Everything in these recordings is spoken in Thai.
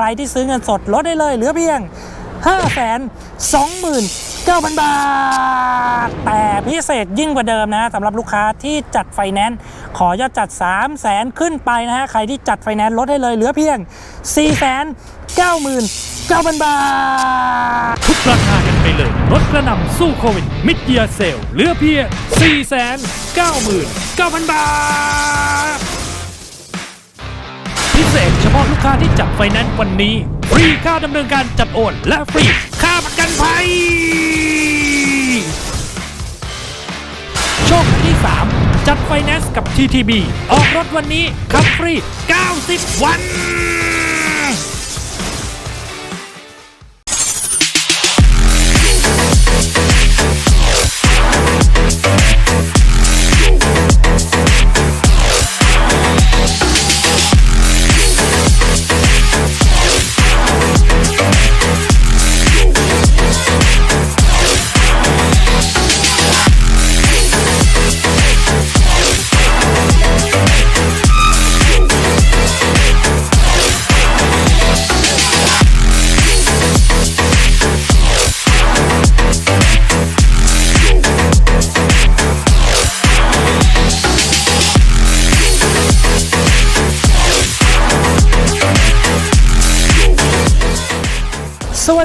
ใครที่ซื้อเงินสดลดได้เลยเหลือเพียง 5 2 9 0 0 0 บาท แต่พิเศษยิ่งกว่าเดิมนะสำหรับลูกค้าที่จัดไฟแนนซ์ขอยอดจัด 3 0 0แสนขึ้นไปนะฮะ ใครที่จัดไฟแนนซ์ลดให้เลยเหลือเพียง 4 9 9 0 0 0 บาท ทุกราคากันไปเลยลดกระหน่ำสู้โควิด มิดเยียเซลเหลือเพียง 499,000 บาท พิเศษ พาะลูกค้าที่จับไฟแนนซ์วันนี้ ฟรีค่าดำเนินการจัดโอน และฟรีค่าประกันภัยโชคดีที่ 3 จัดไฟแนนซ์กับ TTB ออกรถวันนี้ขับฟรี 90 วัน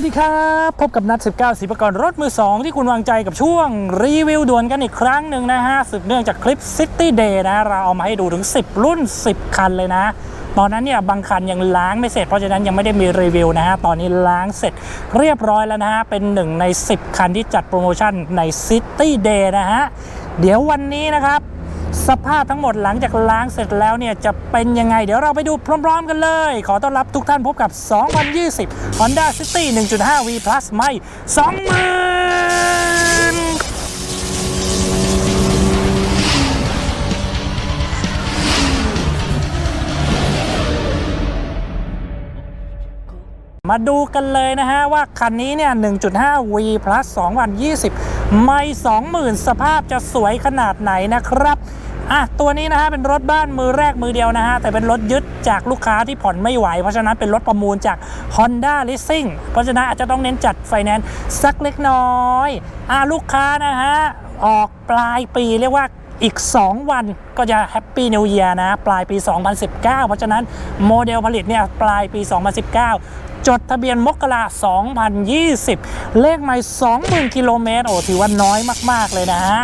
ดีครับ พบกับนัด 19สีประกรรถมือ 2 ที่คุณวางใจกับช่วงรีวิวด่วนกันอีกครั้งหนึ่งนะฮะ สืบเนื่องจากคลิป City Day นะ เราเอามาให้ดูถึง 10 รุ่น 10 คันเลยนะ ตอนนั้นเนี่ย บางคันยังล้างไม่เสร็จ เพราะฉะนั้นยังไม่ได้มีรีวิวนะฮะ ตอนนี้ล้างเสร็จเรียบร้อยแล้วนะฮะ เป็นหนึ่งใน 10 คันที่จัดโปรโมชั่นใน City Day นะฮะ เดี๋ยววันนี้นะครับ สภาพทั้งหมดหลังจากล้างเสร็จแล้วเนี่ยจะเป็นยังไง เดี๋ยวเราไปดูพร้อมๆกันเลย ขอต้อนรับทุกท่านพบกับ 2020 Honda City 1.5 V Plus ไม่20,000มาดูกันเลยนะฮะว่าคันนี้เนี่ย 1.5 V Plus 2020 ไม่20,000 สภาพจะสวยขนาดไหนนะครับอะตัวนี้นะฮะเป็นรถบ้านมือแรกมือเดียวนะฮะแต่เป็นรถยึดจากลูกค้าที่ผ่อนไม่ไหว เพราะฉะนั้นเป็นรถประมูลจาก Honda Leasing เพราะฉะนั้นอาจจะต้องเน้นจัดไฟแนนซ์สักเล็กน้อยอะลูกค้านะฮะออกปลายปีเรียกว่าอีก 2 วันก็จะแฮปปี้นิว e ย r นะ ปลายปี 2019 เพราะฉะนั้นโมเดลผลิตเนี่ยปลายปี 2019 จดทะเบียนมกรา2020 เลขไม่ 20,000 กิโลเมตร โอ้ถือว่าน้อยมาก ๆ เลยนะฮะ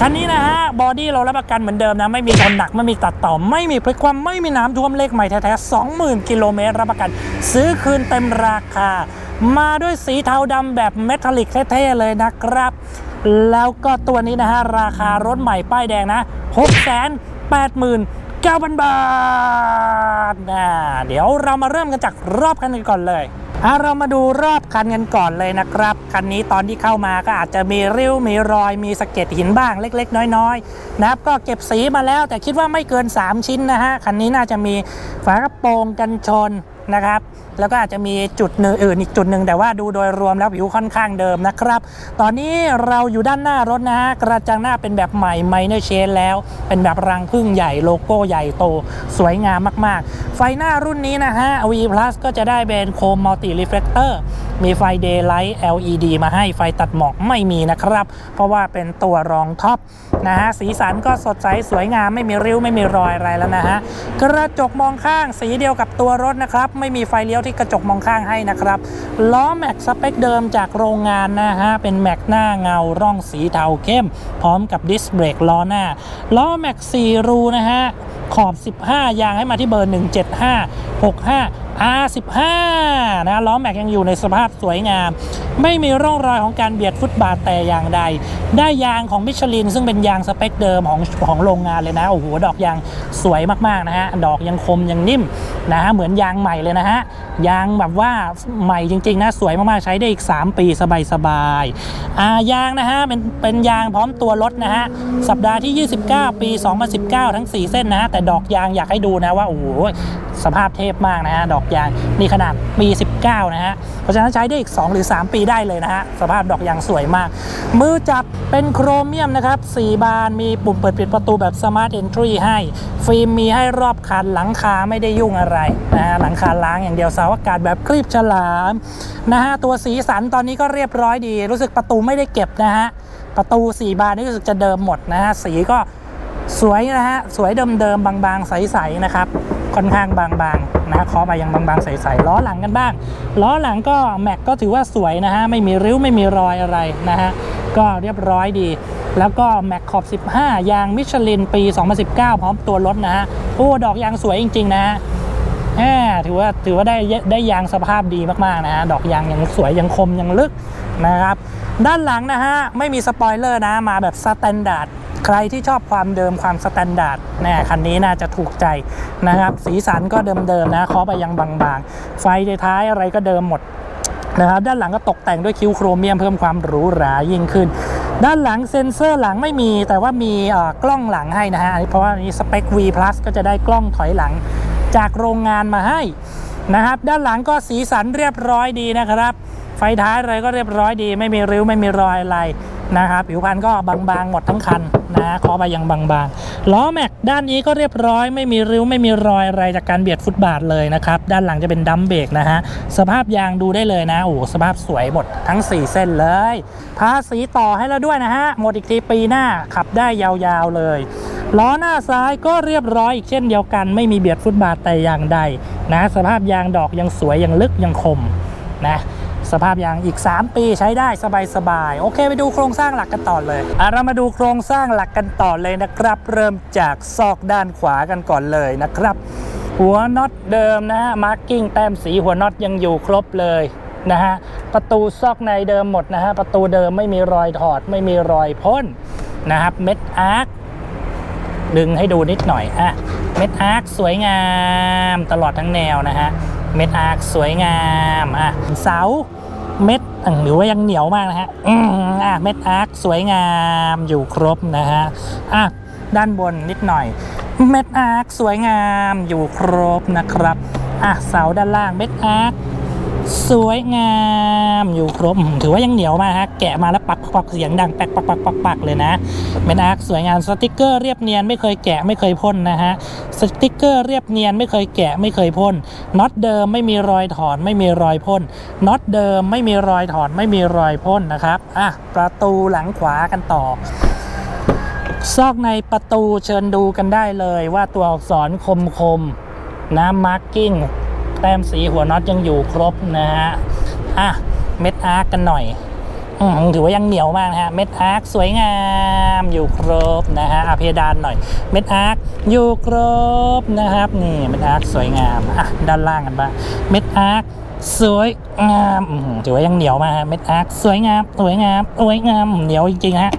คันนี้นะฮะบอดี้เรารับประกันเหมือนเดิมนะ ไม่มีชนหนัก ไม่มีตัดต่อ ไม่มีพลิกคว่ำไม่มีน้ำท่วมเลขใหม่แท้ๆ20,000 กิโลเมตร รับประกัน ซื้อคืนเต็มราคา มาด้วยสีเทาดำแบบเมทัลลิกเท่ๆเลยนะครับ แล้วก็ตัวนี้นะฮะราคารถใหม่ป้ายแดงนะ 9,000 บาทนะเดี๋ยวเรามาเริ่มกันจากรอบกันกันก่อนเลยอะเรามาดูรอบคันกันก่อนเลยนะครับ คันนี้ตอนที่เข้ามาก็อาจจะมีริ้ว มีรอย มีสะเก็ดหินบ้างเล็ก ๆ น้อยๆนะครับก็เก็บสีมาแล้วแต่คิดว่าไม่เกิน 3 ชิ้นนะฮะ คันนี้น่าจะมีฝากระโปรงกันชนนะครับ แล้วก็อาจจะมีจุดหนึ่งอื่นอีกจุดหนึ่งแต่ว่าดูโดยรวมแล้วผิวค่อนข้างเดิมนะครับ ตอนนี้เราอยู่ด้านหน้ารถนะฮะกระจังหน้าเป็นแบบใหม่ไมเนอร์เชนแล้ว เป็นแบบรังพึ่งใหญ่โลโก้ใหญ่โต สวยงามมากๆ ไฟหน้ารุ่นนี้นะฮะ V Plus ก็จะได้เป็นโคมมัลติรีเฟล c เตอร์มีไฟ Daylight LED มาให้ไฟตัดหมอกไม่มีนะครับ เพราะว่าเป็นตัวรองท็อปนะฮะสีสันก็สดใสสวยงามไม่มีริ้วไม่มีรอยอะไรแล้วนะฮะกระจกมองข้างสีเดียวกับตัวรถนะครับ ไม่มีไฟเลี้ยวที่กระจกมองข้างให้นะครับ ล้อแม็กสเปคเดิมจากโรงงานนะฮะ เป็นแม็กหน้าเงาร่องสีเทาเข้ม พร้อมกับดิสเบรกล้อหน้า ล้อแม็ก4รูนะฮะ ขอบ 15 ยางให้มาที่เบอร์ 175 65 R15 นะล้อแม็กยังอยู่ในสภาพสวยงาม ไม่มีร่องรอยของการเบียดฟุตบาทแต่อย่างใด ได้ยางของมิชลิน ซึ่งเป็นยางสเปคเดิมของของโรงงานเลยนะโอ้โหดอกยางสวยมากๆนะฮะดอกยังคมยังนิ่มนะฮะเหมือนยางใหม่เลยนะฮะยางแบบว่าใหม่จริงๆนะสวยมากๆใช้ได้อีก 3 ปีสบายๆอ่ายางนะฮะเป็นเป็นยางพร้อมตัวรถนะฮะสัปดาห์ที่ 29 ปี 2019 ทั้ง 4 เส้นนะฮะแต่ดอกยางอยากให้ดูนะว่าโอ้โหสภาพเทพมากนะฮะดอกยางนี่ขนาดปี19 นะฮะ เพราะฉะนั้นใช้ได้อีก 2 หรือ 3 ปีได้เลยนะฮะ สภาพดอกยางสวยมาก มือจับเป็นโครเมียมนะครับ 4 บานมีปุ่มเปิดปิดประตูแบบ Smart Entry ให้ ฟิล์มมีให้รอบคันหลังคาไม่ได้ยุ่งอะไรนะฮะ หลังคาล้างอย่างเดียวเสาอากาศแบบคลีบฉลามนะฮะ ตัวสีสันตอนนี้ก็เรียบร้อยดี รู้สึกประตูไม่ได้เก็บนะฮะ ประตู 4 บานนี่รู้สึกจะเดิมหมดนะฮะ สีก็สวยนะฮะ สวยเดิมๆบางๆ ใสๆนะครับ ค่อนข้างบางๆ นะเคาะไปยังบางๆใสๆล้อหลังกันบ้าง ล้อหลังก็แม็กก็ถือว่าสวยนะฮะไม่มีริ้วไม่มีรอยอะไรนะฮะก็เรียบร้อยดี แล้วก็แม็กขอบ 15 ยางมิชลินปี 2019 พร้อมตัวรถนะฮะโอ้ดอกยางสวยจริง ๆ นะฮะแหมถือว่าถือว่าได้ได้ยางสภาพดีมากๆนะฮะดอกยางยังสวยยังคมยังลึกนะครับ ด้านหลังนะฮะไม่มีสปอยเลอร์นะมาแบบสแตนดาร์ด ใครที่ชอบความเดิมความสแตนดาร์ดแน่คันนี้น่าจะถูกใจนะครับ สีสันก็เดิมๆนะเคาะไปยังบางๆ ไฟท้ายอะไรก็เดิมหมดนะครับด้านหลังก็ตกแต่งด้วยคิ้วโครเมียมเพิ่มความหรูหรายิ่งขึ้น ด้านหลังเซ็นเซอร์หลังไม่มี แต่ว่ามีกล้องหลังให้นะฮะอันนี้เพราะว่านี้สเปค V Plus ก็จะได้กล้องถอยหลังจากโรงงานมาให้นะครับ ด้านหลังก็สีสันเรียบร้อยดีนะครับ ไฟท้ายอะไรก็เรียบร้อยดี ไม่มีริ้วไม่มีรอยอะไรนะครับผิวพรรณก็บางๆหมดทั้งคัน นะเคาะไปยังบางๆ ล้อแม็กด้านนี้ก็เรียบร้อยไม่มีริ้วไม่มีรอยอะไรจากการเบียดฟุตบาทเลยนะครับ ด้านหลังจะเป็นดัมเบรกนะฮะ สภาพยางดูได้เลยนะ โอ้สภาพสวยหมดทั้ง 4 เส้นเลยทาสีต่อให้แล้วด้วยนะฮะ หมดอีกทีปีหน้าขับได้ยาวๆเลยล้อหน้าซ้ายก็เรียบร้อยอีกเช่นเดียวกัน ไม่มีเบียดฟุตบาทแต่อย่างใดนะ สภาพยางดอกยังสวยยังลึกยังคมนะ สภาพยางอีก 3 ปีใช้ได้สบายๆ โอเคไปดูโครงสร้างหลักกันต่อเลยอะเรามาดูโครงสร้างหลักกันต่อเลยนะครับ เริ่มจากซอกด้านขวากันก่อนเลยนะครับ หัวน็อตเดิมนะฮะมาร์กิ้งแต้มสีหัวน็อตยังอยู่ครบเลยนะฮะประตูซอกในเดิมหมดนะฮะประตูเดิมไม่มีรอยถอดไม่มีรอยพ่นนะครับเม็ดอาร์คดึงให้ดูนิดหน่อยอะเม็ดอาร์คสวยงามตลอดทั้งแนวนะฮะเม็ดอาร์คสวยงามอะเสา เม็ดหรือว่ายังเหนียวมากนะฮะอืมอะเม็ดอาร์คสวยงามอยู่ครบนะฮะอะด้านบนนิดหน่อย เม็ดอาร์คสวยงามอยู่ครบนะครับอะเสาด้านล่างเม็ดอาร์ค สวยงามอยู่ครบถือว่ายังเหนียวมากฮะแกะมาแล้วปักปักเสียงดังแปกปักปักปักปักเลยนะเมนอาร์คสวยงามสติกเกอร์เรียบเนียนไม่เคยแกะไม่เคยพ่นนะฮะสติกเกอร์เรียบเนียนไม่เคยแกะไม่เคยพ่นน็อตเดิมไม่มีรอยถอนไม่มีรอยพ่นน็อตเดิมไม่มีรอยถอนไม่มีรอยพ่นนะครับอะประตูหลังขวากันต่อซอกในประตูเชิญดูกันได้เลยว่าตัวอักษรคมคมนะมาร์กิ้ง แต้มสีหัวน็อตยังอยู่ครบนะฮะอะเม็ดอาร์กกันหน่อยอถือว่ายังเหนียวมากนะฮะ เม็ดอาร์กสวยงามอยู่ครบนะฮะอะเพดานหน่อย เม็ดอาร์กอยู่ครบนะครับ นี่เม็ดอาร์กสวยงามอะด้านล่างกันบ้าง เม็ดอาร์ก สวยงามถือว่ายังเหนียวมาเม็ดอาร์กสวยงามสวยงามสวยงามเหนียวจริงๆฮะ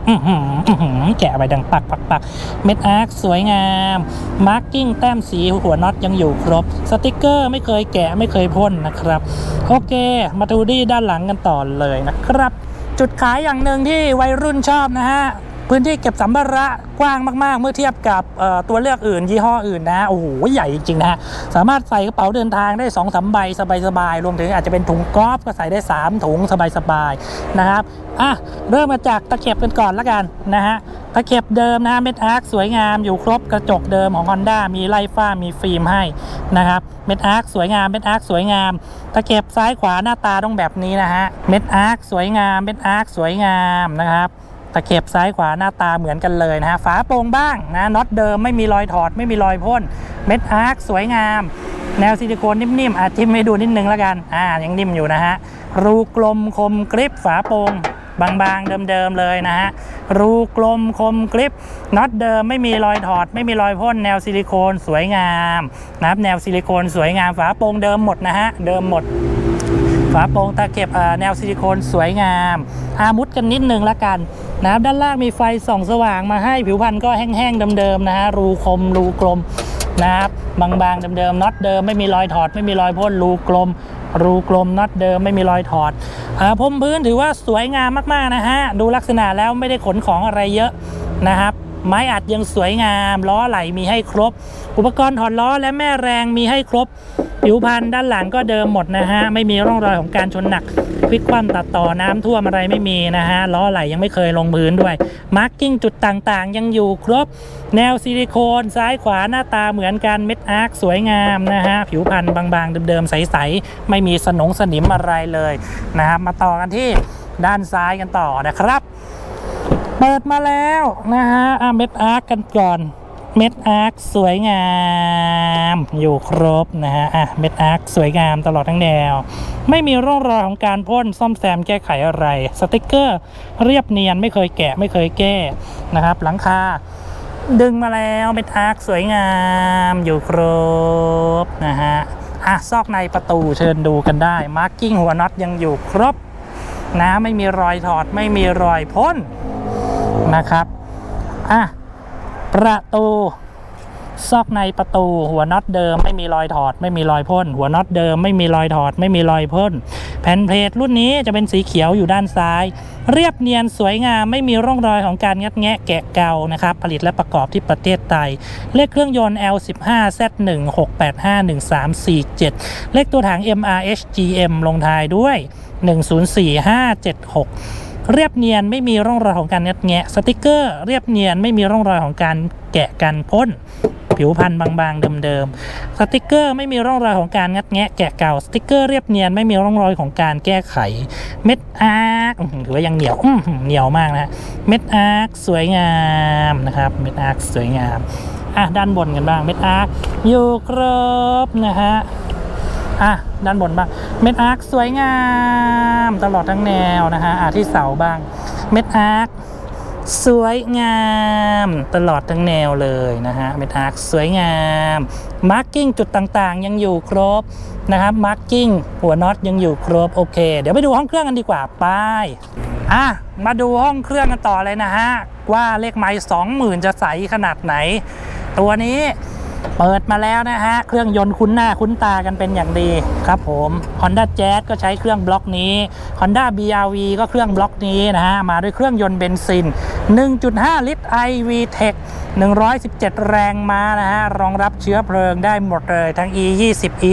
แกะไปดังปักปักปักเม็ดอาร์กสวยงามมาร์กิ้งแต้มสีหัวน็อตยังอยู่ครบ สติกเกอร์ไม่เคยแกะไม่เคยพ่นนะครับ โอเค มาดูที่ด้านหลังกันต่อเลยนะครับ จุดขายอย่างหนึ่งที่วัยรุ่นชอบนะฮะ พื้นที่เก็บสัมภาระกว้างมากๆ เมื่อเทียบกับตัวเลือกอื่น ยี่ห้ออื่นนะโอ้โหใหญ่จริงๆนะสามารถใส่กระเป๋าเดินทางได้2อสใบสบายๆรวมถึงอาจจะเป็นถุงกอล์ฟก็ใส่ได้ 3 ถุงสบายๆนะครับอะเริ่มมาจากตะเข็บกันก่อนละกันนะฮะตะเข็บเดิมนะเม็ดอาร์คสวยงามอยู่ครบกระจกเดิมของ Honda มีไล่ฝ้ามีฟิล์มให้นะครับเม็ดอาร์คสวยงามเม็ดอาร์คสวยงามตะเข็บซ้ายขวาหน้าตาต้องแบบนี้นะฮะเม็ดอาร์คสวยงามเม็ดอาร์คสวยงามนะครับะเข็บซ้ายขวาหน้าตาเหมือนกันเลยนะฮะฝาโปร่งบ้างนะน็อตเดิมไม่มีรอยถอดไม่มีรอยพ่นเม็ดอาร์คสวยงาม แนวซิลิโคนนิ่มๆอาทิมให้ดูนิดนึงแล้วกันอ่ายังนิ่มอยู่นะฮะรูกลมคมกริปฝาโปร่งบางๆเดิมๆเลยนะฮะรูกลมคมกริปน็อตเดิมไม่มีรอยถอด ไม่มีรอยพ่นแนวซิลิโคนสวยงามนะครับแนวซิลิโคนสวยงามฝาโปร่งเดิมหมดนะฮะเดิมหมด ฝาโปร่งตะเข็บแนวซิลิโคนสวยงามอามุดกันนิดนึงละกันนะครับด้านล่างมีไฟส่องสว่างมาให้ผิวพรรณก็แห้งๆเดิมๆนะฮะรูคมรูกลมนะครับบางๆเดิมๆน็อตเดิมไม่มีรอยถอด ไม่มีรอยพ่นรูกลม รูกลมน็อตเดิมไม่มีรอยถอดอพรมพื้นถือว่าสวยงามมากๆนะฮะดูลักษณะแล้วไม่ได้ขนของอะไรเยอะนะครับ ไม้อัดยังสวยงาม ล้อไหลมีให้ครบ อุปกรณ์ถอดล้อและแม่แรงมีให้ครบ ผิวพันธุ์ด้านหลังก็เดิมหมดนะฮะ ไม่มีร่องรอยของการชนหนักพลิกคว่ำตัดต่อน้ำท่วมอะไรไม่มีนะฮะ ล้อไหลยังไม่เคยลงพื้นด้วย มาร์กิ้งจุดต่างๆ ยังอยู่ครบ แนวซิลิโคนซ้ายขวาหน้าตาเหมือนกันเม็ดอาร์คสวยงามนะฮะ ผิวพันธุ์บางๆ เดิมๆ ใสๆ ไม่มีสนงสนิมอะไรเลยนะครับ มาต่อกันที่ด้านซ้ายกันต่อนะครับ เปิดมาแล้วนะฮะอะเม็ดอาร์คกันก่อน เม็ดอาร์คสวยงาม อยู่ครบนะฮะอะเม็ดอาร์คสวยงามตลอดทั้งแนว ไม่มีร่องรอยของการพ่นซ่อมแซมแก้ไขอะไร สติกเกอร์เรียบเนียนไม่เคยแกะไม่เคยแก้นะครับ หลังคาดึงมาแล้วเม็ดอาร์คสวยงามอยู่ครบนะฮะอะซอกในประตูเชิญดูกันได้มาร์กิ้งหัวน็อตยังอยู่ครบนะไม่มีรอยถอดไม่มีรอยพ่น นะครับอะประตูซอกในประตูหัวน็อตเดิมไม่มีรอยถอด ไม่มีรอยพ่น หัวน็อตเดิมไม่มีรอยถอด ไม่มีรอยพ่น แผ่นเพลทรุ่นนี้จะเป็นสีเขียวอยู่ด้านซ้าย เรียบเนียนสวยงามไม่มีร่องรอยของการงัดแงะแกะเกานะครับ ผลิตและประกอบที่ประเทศไทยเลขเครื่องยนต์ L15Z16851347 เลขตัวถัง MRHGM ลงท้ายด้วย 104576 เรียบเนียนไม่มีร่องรอยของการงัดแงะสติกเกอร์เรียบเนียนไม่มีร่องรอยของการแกะกันพ่นผิวพันธุ์บางๆเดิมๆสติกเกอร์ไม่มีร่องรอยของการงัดแงะแกะเก่าสติกเกอร์เรียบเนียนไม่มีร่องรอยของการแก้ไข เม็ดอาร์คถือว่ายังเหนียวเหนียวมากนะฮะเม็ดอาร์คสวยงามนะครับเม็ดอาร์คสวยงามอะด้านบนกันบ้างเม็ดอาร์คอยู่ครบนะฮะ อะด้านบนบ้างเม็ดอาร์คสวยงามตลอดทั้งแนวนะฮะอะที่เสาบ้าง เม็ดอาร์คสวยงามตลอดทั้งแนวเลยนะฮะเม็ดอาร์คสวยงามมาร์กิ้งจุดต่างๆ ยังอยู่ครบนะครับมาร์กิ้งหัวน็อตยังอยู่ครบโอเค เดี๋ยวไปดูห้องเครื่องกันดีกว่าไปอะมาดูห้องเครื่องกันต่อเลยนะฮะว่าเลขไม้สองหมื่นจะใสขนาดไหน ตัวนี้ เปิดมาแล้วนะฮะ เครื่องยนต์คุ้นหน้าคุ้นตากันเป็นอย่างดีครับผม Honda Jazz ก็ใช้เครื่องบล็อกนี้ Honda BRV ก็เครื่องบล็อกนี้นะฮะ มาด้วยเครื่องยนต์เบนซิน 1.5 ลิตร iV Tech 117 แรงม้านะฮะ รองรับเชื้อเพลิงได้หมดเลยทั้ง E 20 E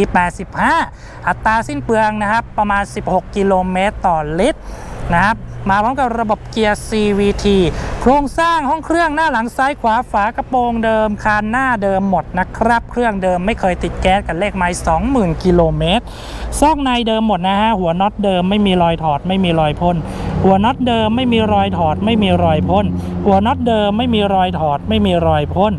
85 อัตราสิ้นเปลืองนะครับ ประมาณ 16 กิโลเมตรต่อลิตรนะครับ มาพร้อมกับระบบเกียร์ CVT โครงสร้างห้องเครื่องหน้าหลังซ้ายขวาฝากระโปรงเดิมคานหน้าเดิมหมดนะครับ เครื่องเดิมไม่เคยติดแก๊สกันเลขไม้20,000 กิโลเมตร ซอกในเดิมหมดนะฮะ หัวน็อตเดิมไม่มีรอยถอดไม่มีรอยพ่นหัวน็อตเดิมไม่มีรอยถอดไม่มีรอยพ่นหัวน็อตเดิมไม่มีรอยถอดไม่มีรอยพ่น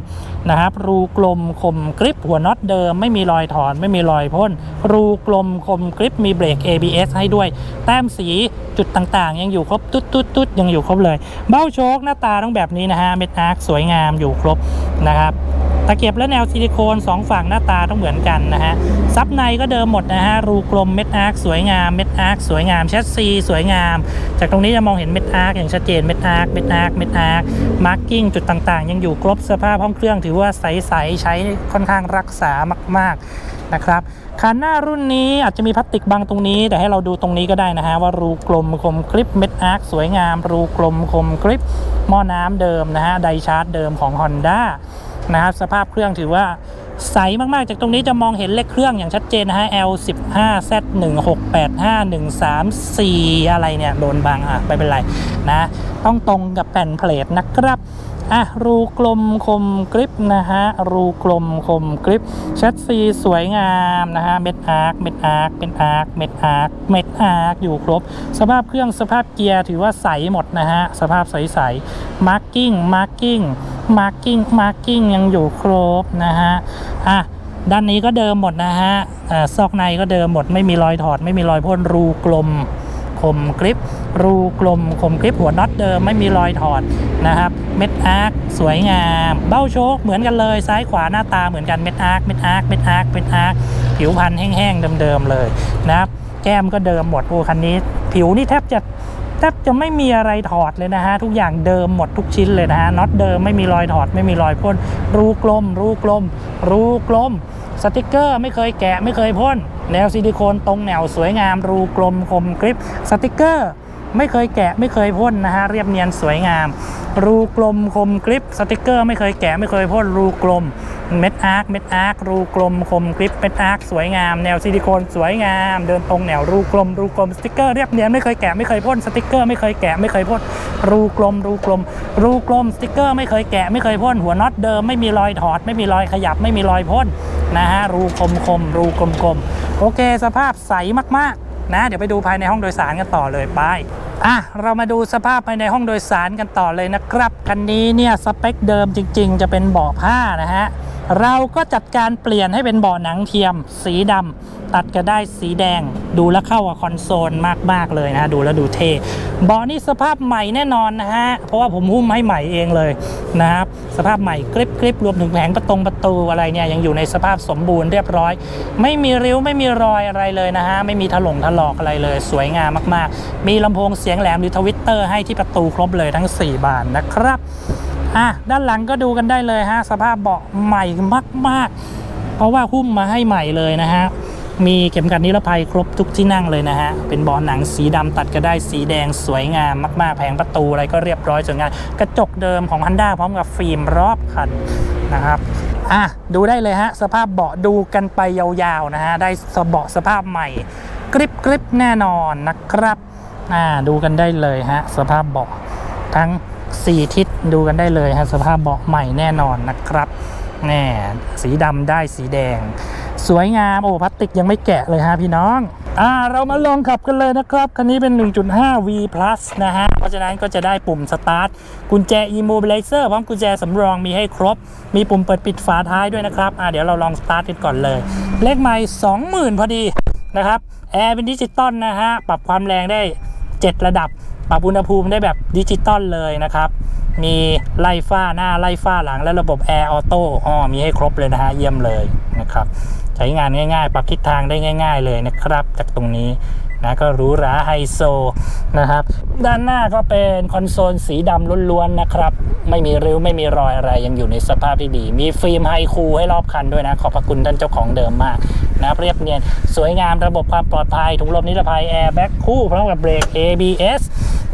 นะครับ รูกลมคมกริปหัวน็อตเดิม ไม่มีรอยถอน ไม่มีรอยพ่น รูกลมคมกริปมีเบรก ABS ให้ด้วย แต้มสีจุดต่างๆ ยังอยู่ครบตุ๊ดตุ๊ดตุ๊ดยังอยู่ครบเลย เบ้าโชคหน้าตาต้องแบบนี้นะฮะเม็ดอาร์คสวยงามอยู่ครบนะครับ ตะเก็บและแนวซิลิโคนสองฝั่งหน้าตาต้องเหมือนกันนะฮะซับในก็เดิมหมดนะฮะรูกลมเม็ดอาร์คสวยงามเม็ดอาร์คสวยงามแชสซีสวยงาม จากตรงนี้จะมองเห็นเม็ดอาร์คอย่างชัดเจนเม็ดอาร์คเม็ดอาร์คเม็ดอาร์คมาร์กิ้งจุดต่างๆ ยังอยู่ครบสภาพห้องเครื่องถือว่าใสๆใช้ค่อนข้างรักษามาก ๆนะครับคันหน้ารุ่นนี้อาจจะมีพลาสติกบังตรงนี้ แต่ให้เราดูตรงนี้ก็ได้นะฮะว่ารูกลมคมกริปเม็ดอาร์คสวยงาม รูกลมคมกริปหม้อน้ำเดิมนะฮะไดชาร์จเดิมของ Honda นะครับ สภาพเครื่องถือว่าใสมากๆ จากตรงนี้จะมองเห็นเลขเครื่องอย่างชัดเจนนะฮะ L15Z1685134 อะไรเนี่ย โดนบังอะ ไม่เป็นไรนะ ต้องตรงกับแผ่นเพลทนะครับอะรูกลมคมกริปนะฮะรูกลมคมกริปชัดซีสวยงามนะฮะเม็ดอาร์คเม็ดอาร์คเม็ดอาร์คเม็ดอาร์คเม็ดอาร์คอยู่ครบ สภาพเครื่องสภาพเกียร์ถือว่าใสหมดนะฮะสภาพใสๆมาร์กิ้งมาร์กิ้ง มาร์กิ้งมาร์กิ้งยังอยู่ครบนะฮะอะด้านนี้ก็เดิมหมดนะฮะอ่าซอกในก็เดิมหมดไม่มีรอยถอด ไม่มีรอยพ่นรูกลมคมกริป รูกลมคมกริปหัวน็อตเดิมไม่มีรอยถอดนะครับ เม็ดอาร์คสวยงาม เบ้าโชคเหมือนกันเลยซ้ายขวาหน้าตาเหมือนกันเม็ดอาร์คเม็ดอาร์คเม็ดอาร์คเม็ดอาร์คผิวพันธุ์แห้งๆเดิมๆเลยนะครับ แก้มก็เดิมหมดโอ้คันนี้ ผิวนี่แทบจะ แทบจะไม่มีอะไรถอดเลยนะฮะ ทุกอย่างเดิมหมดทุกชิ้นเลยนะฮะน็อตเดิมไม่มีรอยถอดไม่มีรอยพ่นรูกลม รูกลม รูกลม สติกเกอร์ไม่เคยแกะไม่เคยพ่นแนวซิลิโคนตรงแนวสวยงาม รูกลมคมกริปสติกเกอร์ ไม่เคยแกะไม่เคยพ่นนะฮะเรียบเนียนสวยงาม รูกลมคมกริปสติกเกอร์ ไม่เคยแกะไม่เคยพ่นรูกลมเม็ดอาร์คเม็ดอาร์ครูกลมคมกริปเม็ดอาร์คสวยงาม แนวซิลิโคนสวยงาม เดินตรงแนวรูกลมรูกลมสติกเกอร์เรียบเนียนไม่เคยแกะไม่เคยพ่นสติกเกอร์ไม่เคยแกะไม่เคยพ่นรูกลมรูกลม รูกลมสติกเกอร์ไม่เคยแกะไม่เคยพ่นหัวน็อตเดิมไม่มีรอยถอด ไม่มีรอยขยับไม่มีรอยพ่นนะฮะรูคมคมรูกลมกลมโอเค สภาพใสมากๆนะ เดี๋ยวไปดูภายในห้องโดยสารกันต่อเลยไป อะเรามาดูสภาพภายในห้องโดยสารกันต่อเลยนะครับ คันนี้เนี่ยสเปคเดิมจริง ๆ จะเป็นเบาะผ้านะฮะ เราก็จัดการเปลี่ยนให้เป็นเบาะหนังเทียม สีดำตัดก็ได้สีแดง ดูแล้วเข้ากับคอนโซลมาก ๆ เลยนะ ดูแล้วดูเท่เบาะนี่สภาพใหม่แน่นอนนะฮะ เพราะว่าผมหุ้มให้ใหม่เองเลยนะครับ สภาพใหม่กริบกริบรวมถึงแผงประตงประตูอะไรเนี่ยยังอยู่ในสภาพสมบูรณ์เรียบร้อย ไม่มีริ้วไม่มีรอยอะไรเลยนะฮะ ไม่มีถลงถลอกอะไรเลย สวยงามมาก ๆ มีลำโพงเสียงแหลมหรือทวิตเตอร์ให้ที่ประตูครบเลยทั้ง 4 บานนะครับ อะด้านหลังก็ดูกันได้เลยฮะสภาพเบาะใหม่มาก ๆ เพราะว่าหุ้มมาให้ใหม่เลยนะฮะมีเข็มขัดนิรภัยครบทุกที่นั่งเลยนะฮะ เป็นเบาะหนังสีดำตัดก็ได้สีแดงสวยงามมาก ๆ แผงประตูอะไรก็เรียบร้อยสวยงามกระจกเดิมของ Honda พร้อมกับฟิล์มรอบคันนะครับอะดูได้เลยฮะ สภาพเบาะดูกันไปยาวๆนะฮะ ได้สเบาะสภาพใหม่กริบกริบแน่นอนนะครับอ่าดูกันได้เลยฮะ สภาพเบาะทั้ง 4 ทิศดูกันได้เลยฮะสภาพเบาะใหม่แน่นอนนะครับแน่สีดำได้สีแดง สวยงามโอ้พลาสติกยังไม่แกะเลยฮะพี่น้องอ่าเรามาลองขับกันเลยนะครับคันนี้เป็น 1.5 V plus นะฮะ เพราะฉะนั้นก็จะได้ปุ่มสตาร์ทกุญแจ immobilizer พร้อมกุญแจสำรองมีให้ครบ มีปุ่มเปิดปิดฝาท้ายด้วยนะครับอ่าเดี๋ยวเราลองสตาร์ทกันก่อนเลย เลขไมล์20,000 พอดีนะครับแอร์เป็นดิจิตอลนะฮะ ปรับความแรงได้ 7 ระดับ ปรับอุณหภูมิได้แบบดิจิตอลเลยนะครับ มีไล่ฝ้าหน้าไล่ฝ้าหลังและระบบแอร์ออโต้อ๋อมีให้ครบเลยนะฮะเยี่ยมเลยนะครับ ใช้งานง่าย ๆ ปรับทิศทางได้ง่าย ๆ เลยนะครับ จากตรงนี้ นะก็หรูหราไฮโซนะครับ ด้านหน้าก็เป็นคอนโซลสีดำล้วนๆนะครับ ไม่มีริ้วไม่มีรอยอะไรยังอยู่ในสภาพที่ดี มีฟิล์มไฮคูให้รอบคันด้วยนะ ขอบพระคุณท่านเจ้าของเดิมมากนะเรียบเนียน สวยงามระบบความปลอดภัยถุงลมนิรภัยแอร์แบ็คคู่พร้อมกับเบรก ABS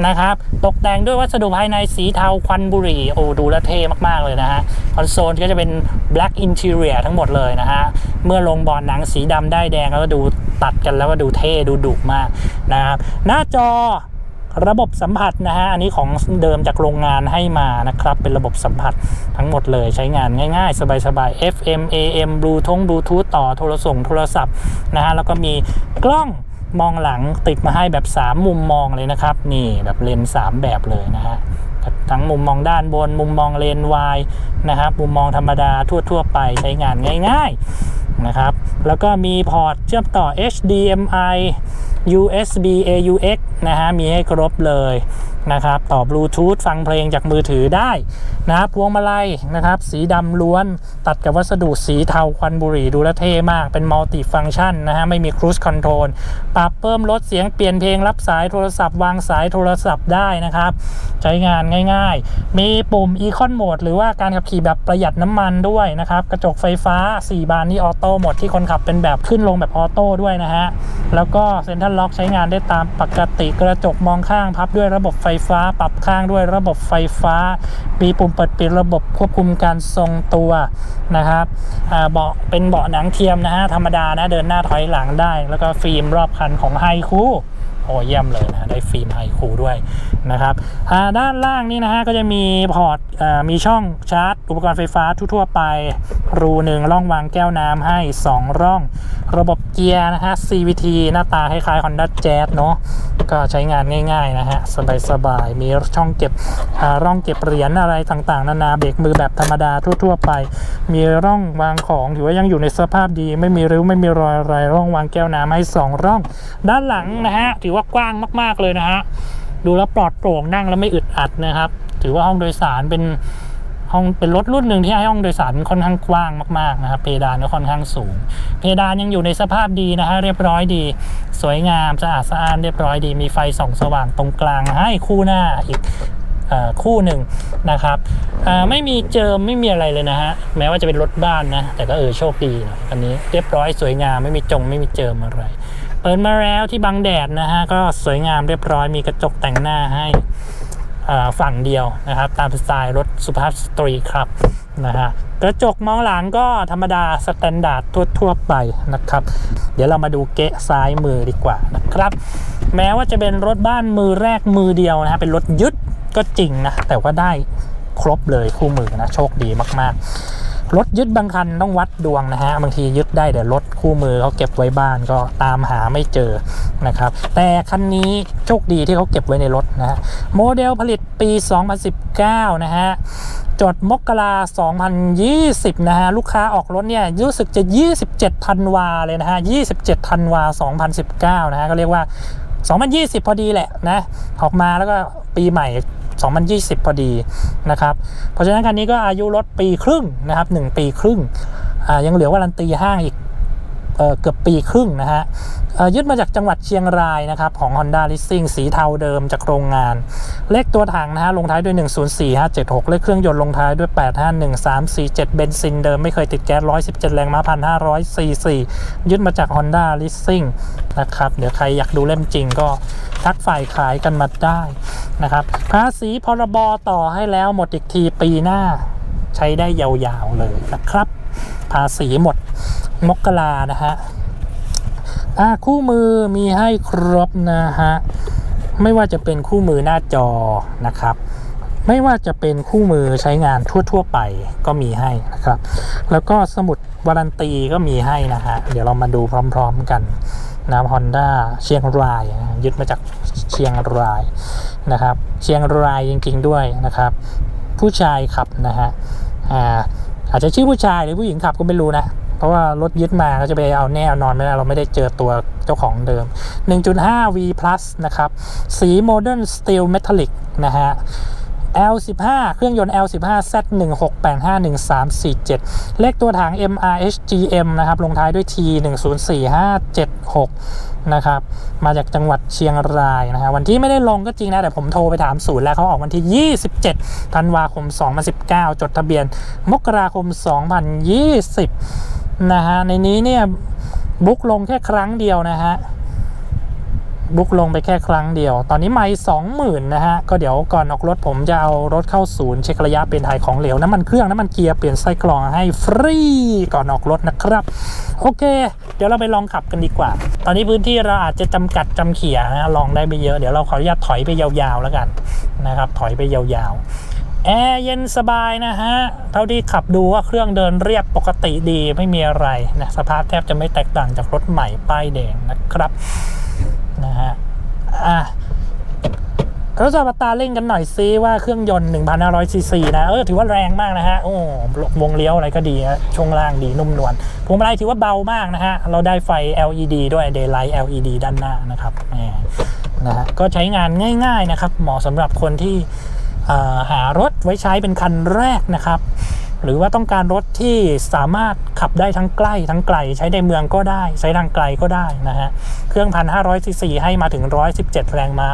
นะครับตกแต่งด้วยวัสดุภายในสีเทาควันบุหรี่โอ้ดูแลวเท่มาก ๆ เลยนะฮะ คอนโซลก็จะเป็น black interior ทั้งหมดเลยนะฮะ เมื่อลงบอลหนังสีดำได้แดงแล้วก็ดูตัดกันแล้วก็ดูเท่ดูดุมากนะครับ หน้าจอระบบสัมผัสนะฮะ อันนี้ของเดิมจากโรงงานให้มานะครับ เป็นระบบสัมผัสทั้งหมดเลยใช้งานง่ายๆ สบายๆ FM AM Bluetooth Bluetooth ต่อโทรส่งโทรศัพท์นะฮะ แล้วก็มีกล้องมองหลังติดมาให้แบบ 3 มุมมองเลยนะครับ นี่แบบเลนส์3แบบเลยนะฮะทั้งมุมมองด้านบน มุมมองเลนวายนะครับ มุมมองธรรมดาทั่ว ๆ ไปใช้งานง่าย ๆ นะครับ แล้วก็มีพอร์ตเชื่อมต่อ HDMI USB AUX นะฮะมีให้ครบเลยนะครับต่อบลูทูธฟังเพลงจากมือถือได้นะพวงมาลัยนะครับ สีดำล้วนตัดกับวัสดุสีเทาควันบุหรี่ดูแลวเท่มากเป็นมัลติฟังชันนะฮะไม่มีครู i คอนโทรลปรับเพิ่มลดเสียงเปลี่ยนเพลงรับสายโทรศัพท์วางสายโทรศัพท์ได้นะครับ ใช้งานง่ายๆ มีปุ่ม Econ Mode หรือว่าการขับขี่แบบประหยัดน้ำมันด้วยนะครับ กระจกไฟฟ้า 4 บานนี่ออโต้หมดที่คนขับเป็นแบบขึ้นลงแบบออโต้ด้วยนะฮะแล้วก็เซ็นทรัลล็อกใช้งานได้ตามปกติกระจกมองข้างพับด้วยระบบไฟฟ้า ปรับข้างด้วยระบบไฟฟ้า มีปุ่มเปิดปิดระบบควบคุมการทรงตัวนะครับเบาะเป็นเบาะหนังเทียมนะฮะธรรมดานะเดินหน้าถอยหลังได้ แล้วก็ฟิล์มรอบคันของไฮคู โอ้เยี่ยมเลยนะได้ฟิล์มไฮคูด้วยนะครับด้านล่างนี่นะฮะก็จะมีพอร์ตมีช่องชาร์จ อุปกรณ์ไฟฟ้าทั่วๆไป รูหนึ่งร่องวางแก้วน้ำให้ 2 ร่อง ระบบเกียร์นะฮะ CVT หน้าตาคล้ายๆ Honda Jazz เนาะก็ใช้งานง่ายๆนะฮะ สบายๆ มีช่องเก็บร่องเก็บเหรียญอะไรต่างๆ นานาเบรกมือแบบธรรมดาทั่วๆไป มีร่องวางของถือว่ายังอยู่ในสภาพดี ไม่มีริ้วไม่มีรอยอะไรร่องวางแก้วน้ำให้ 2 ร่อง ด้านหลังนะฮะถือว่ากว้างมาก ๆ เลยนะฮะ ดูแล้วปลอดโปร่งนั่งแล้วไม่อึดอัดนะครับ ถือว่าห้องโดยสารเป็นห้องเป็นรถรุ่นหนึ่งที่ให้ห้องโดยสารค่อนข้างกว้างมากๆนะครับ เพดานก็ค่อนข้างสูง เพดานยังอยู่ในสภาพดีนะฮะเรียบร้อยดี สวยงามสะอาดสะอ้านเรียบร้อยดี มีไฟส่องสว่างตรงกลางให้คู่หน้าอีกอคู่หนึ่งนะครับไม่มีเจิมไม่มีอะไรเลยนะฮะแม้ว่าจะเป็นรถบ้านนะแต่ก็เออโชคดีหนะอันนี้เรียบร้อยสวยงามไม่มีจงไม่มีเจิมอะไร เปิดมาแล้วที่บังแดดนะฮะก็สวยงามเรียบร้อยมีกระจกแต่งหน้าให้ฝั่งเดียวนะครับ ตามสไตล์รถสุภาพสตรีครับนะฮะกระจกมองหลังก็ธรรมดาสแตนดาร์ดทั่วๆไปนะครับ เดี๋ยวเรามาดูเกะซ้ายมือดีกว่านะครับ แม้ว่าจะเป็นรถบ้านมือแรกมือเดียวนะฮะเป็นรถยึดก็จริงนะ แต่ว่าได้ครบเลยคู่มือนะ โชคดีมากๆ รถยึดบางคันต้องวัดดวงนะฮะบางทียึดได้เดี๋ยวรถคู่มือเขาเก็บไว้บ้านก็ตามหาไม่เจอนะครับ แต่คันนี้โชคดีที่เขาเก็บไว้ในรถนะฮะโมเดลผลิตปี 2019 นะฮะจดมกรา2020 นะฮะ ลูกค้าออกรถเนี่ยรู้สึกจะ 27ธันวาเลยนะฮะ 27ธันวา 2019 นะฮะ ก็เรียกว่า 2020 พอดีแหละนะ ออกมาแล้วก็ปีใหม่ 2020 พอดีนะครับ เพราะฉะนั้นคันนี้ก็อายุรถปีครึ่งนะครับ 1 ปีครึ่งยังเหลือวารันตีห้างอีก เเกือบปีครึ่งนะฮะยึดมาจากจังหวัดเชียงรายนะครับของ Honda Leasing สีเทาเดิมจากโรงงาน เลขตัวถังนะฮะลงท้ายด้วย 104576 เลขเครื่องยนต์ลงท้ายด้วย 851347 เบนซินเดิมไม่เคยติดแก๊ส 117 แรงม้า1,500ซีซียึดมาจาก Honda Leasing นะครับ เดี๋ยวใครอยากดูเล่มจริงก็ทักฝ่ายขายกันมาได้นะครับภาษีพรบต่อให้แล้วหมดอีกทีปีหน้า ใช้ได้ยาวๆเลยนะครับ ภาษีหมด มกรานะฮะอะคู่มือมีให้ครบนะฮะไม่ว่าจะเป็นคู่มือหน้าจอนะครับ ไม่ว่าจะเป็นคู่มือใช้งานทั่ว ๆ ไปก็มีให้นะครับ แล้วก็สมุดวารันตีก็มีให้นะฮะเดี๋ยวเรามาดูพร้อม ๆ กันนะฮอนด้าเชียงรายยึดมาจากเชียงรายนะครับ เชียงรายจริง ๆ ด้วยนะครับ ผู้ชายขับนะฮะอ่าอาจจะชื่อผู้ชายหรือผู้หญิงขับก็ไม่รู้นะ ราะว่ารถยึดมาก็จะไปเอาแน่เอนอนไม่ได้เราไม่ได้เจอตัวเจ้าของเดิม 1.5 V plus นะครับ สี Modern Steel Metallic นะฮะ L15 เครื่องยนต์ L15 Z16851347 เลขตัวถัง MRHGM นะครับ ลงท้ายด้วย T 104576 นะครับ มาจากจังหวัดเชียงรายนะฮะ วันที่ไม่ได้ลงก็จริงนะ แต่ผมโทรไปถามศูนย์แล้วเขาออกวันที่ 27 ธันวาคม 2019 จดทะเบียน มกราคม 2020 นะฮะในนี้เนี่ยบุ๊กลงแค่ครั้งเดียวนะฮะบุ๊กลงไปแค่ครั้งเดียว ตอนนี้ไม่สองหมื่นนะฮะ ก็เดี๋ยวก่อนออกรถผมจะเอารถเข้าศูนย์เช็คระยะเป็นถ่ายของเหลวน้ำมันเครื่องน้ำมันเกียร์เปลี่ยนไส้กรองให้ฟรีก่อนออกรถนะครับ โอเค เดี๋ยวเราไปลองขับกันดีกว่า ตอนนี้พื้นที่เราอาจจะจำกัดจำเขี่ยนะฮะลองได้ไม่เยอะเดี๋ยวเราขออนุญาตถอยไปยาวๆแล้วกันนะครับ ถอยไปยาวๆ แอร์เย็นสบายนะฮะ เท่าที่ขับดูว่าเครื่องเดินเรียบปกติดีไม่มีอะไรนะสภาพแทบจะไม่แตกต่างจากรถใหม่ป้ายแดงนะครับนะฮะอะทดสอบอัตราเร่งกันหน่อยซิว่าเครื่องยนต์ 1,500ซีซีนะ เออ ถือว่าแรงมากนะฮะ โอ้วงเลี้ยวอะไรก็ดีนะช่วงล่างดีนุ่มนวลพวงมาลัยถือว่าเบามากนะฮะ เราได้ไฟ LED ด้วย Daylight LED ด้านหน้านะครับแหมนะฮะก็ใช้งานง่าย ๆ นะครับ เหมาะสำหรับคนที่ หารถไว้ใช้เป็นคันแรกนะครับ หรือว่าต้องการรถที่สามารถขับได้ทั้งใกล้ทั้งไกล ใช้ในเมืองก็ได้ ใช้ทางไกลก็ได้นะฮะเครื่อง 1,500ซีซีให้มาถึง 117 แรงม้า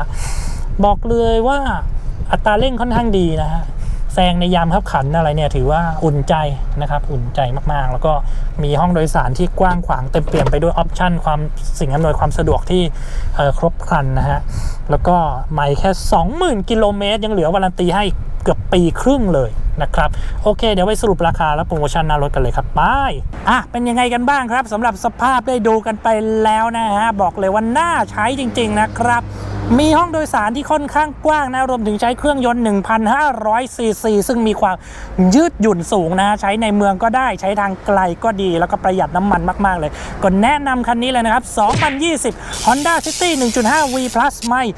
บอกเลยว่าอัตราเร่งค่อนข้างดีนะฮะ แซงในยามขับขันอะไรเนี่ยถือว่าอุ่นใจนะครับอุ่นใจมากๆ แล้วก็มีห้องโดยสารที่กว้างขวางเต็มเปี่ยมไปด้วยออปชันความสิ่งอำนวยความสะดวกที่ครบครันนะฮะแล้วก็ไม่แค่ 20,000 กิโลเมตรยังเหลือวารันตีให้เกือบปีครึ่งเลย นะครับโอเค เดี๋ยวไปสรุปราคาและโปรโมชั่นหน้ารถกันเลยครับไปอะเป็นยังไงกันบ้างครับสำหรับสภาพได้ดูกันไปแล้วนะฮะบอกเลยว่าน่าใช้จริง ๆ นะครับมีห้องโดยสารที่ค่อนข้างกว้างนะ รวมถึงใช้เครื่องยนต์ 1,500 ซีซี ซึ่งมีความยืดหยุ่นสูงนะ ใช้ในเมืองก็ได้ ใช้ทางไกลก็ดี แล้วก็ประหยัดน้ำมันมาก ๆ เลย ก็แนะนำคันนี้เลยนะครับ 2020 Honda City 1.5 V Plus ไม่20,000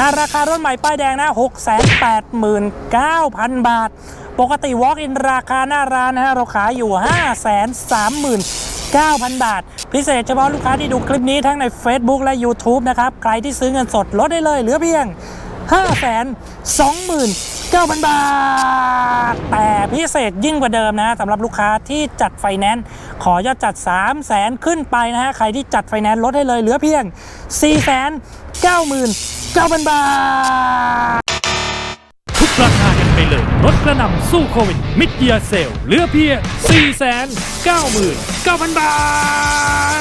อะราคารถใหม่ป้ายแดงนะ689,000 บาท ปกติ Walk-in ราคาหน้าร้านนะฮะเราขายอยู่ 539,000 บาท พิเศษเฉพาะลูกค้าที่ดูคลิปนี้ทั้งใน Facebook และ YouTube นะครับ ใครที่ซื้อเงินสดลดได้เลยเหลือเพียง 529,000 บาท แต่พิเศษยิ่งกว่าเดิมนะสำหรับลูกค้าที่จัดไฟแนนซ์ขอยอดจัด 3 0 0แสนขึ้นไปนะฮะ ใครที่จัดไฟแนนซ์ลดให้เลยเหลือเพียง 499,000 บาท ไปเลยลดกระหน่ำสู้โควิด มิดเยียเซลเหลือเพียง499,000 บา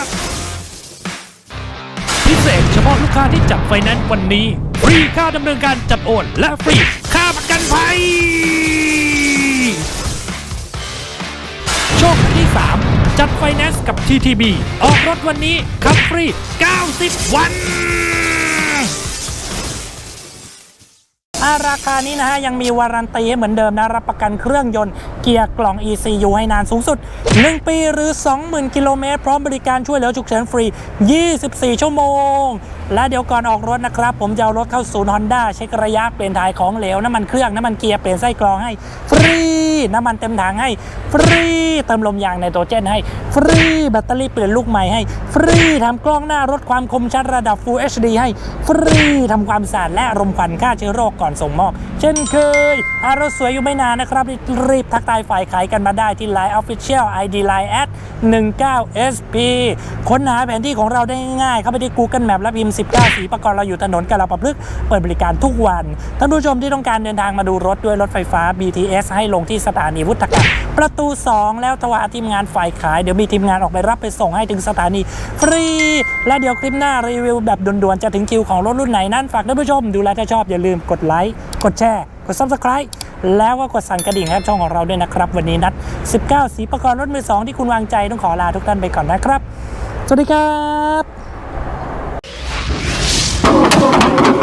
ท พิเศษเฉพาะลูกค้าที่จัดไฟแนนซ์วันนี้ ฟรีค่าดำเนินการจัดโอน และฟรีค่าประกันภัย โชคที่ 3 จัดไฟแนนซ์กับ TTB ออกรถวันนี้ขับฟรี 90 วัน ราคานี้นะฮะยังมีวารันตีให้เหมือนเดิมนะรับประกันเครื่องยนต์เกียร์กล่อง ECU ให้นานสูงสุด 1 ปีหรือ 20,000 กิโลเมตร พร้อมบริการช่วยเหลือฉุกเฉินฟรี 24 ชั่วโมง และเดี๋ยวก่อนออกรถนะครับ ผมจะเอารถเข้าศูนย์ฮอนด้าเช็คระยะเปลี่ยนถ่ายของเหลวน้ำมันเครื่องน้ำมันเกียร์เปลี่ยนไส้กรองให้ฟรี น้ำมันเต็มถังให้ฟรีเติมลมยางไนโตรเจนให้ฟรีแบตเตอรี่เปลี่ยนลูกใหม่ให้ฟรีทำกล้องหน้ารถความคมชัดระดับ Full HD ให้ฟรีทำความสะอาดและรมควันฆ่าเชื้อโรคก่อนส่งมอบ เช่นเคยอารถสวยอยู่ไม่นานนะครับ รีบทักทายฝ่ายขายกันมาได้ที่ Line Official ID Line at 19SP ค้นหาแผนที่ของเราได้ง่าย เข้าไปที่ Google Map และพิมพ์19 สีประกอบเราอยู่ถนนกาลาปะพฤกษ์เปิดบริการทุกวัน ท่านผู้ชมที่ต้องการเดินทางมาดูรถด้วยรถไฟฟ้า BTS ให้ลงที่สถานีวุฒกาประตู 2 แล้วทว่าทีมงานฝ่ายขาย เดี๋ยวมีทีมงานออกไปรับไปส่งให้ถึงสถานีฟรี และเดี๋ยวคลิปหน้ารีวิวแบบด่วนๆ จะถึงคิวของรถรุ่นไหนนั้นฝากท่านผู้ชม ดูแลถ้าชอบอย่าลืมกดไลค์กดแชร์กด Subscribe แล้วก็กดสั่นกระดิ่งให้ช่องของเราด้วยนะครับ วันนี้นัด 19 สีประกอบรถมือสองที่คุณวางใจต้องขอลาทุกท่านไปก่อนนะครับ สวัสดีครับ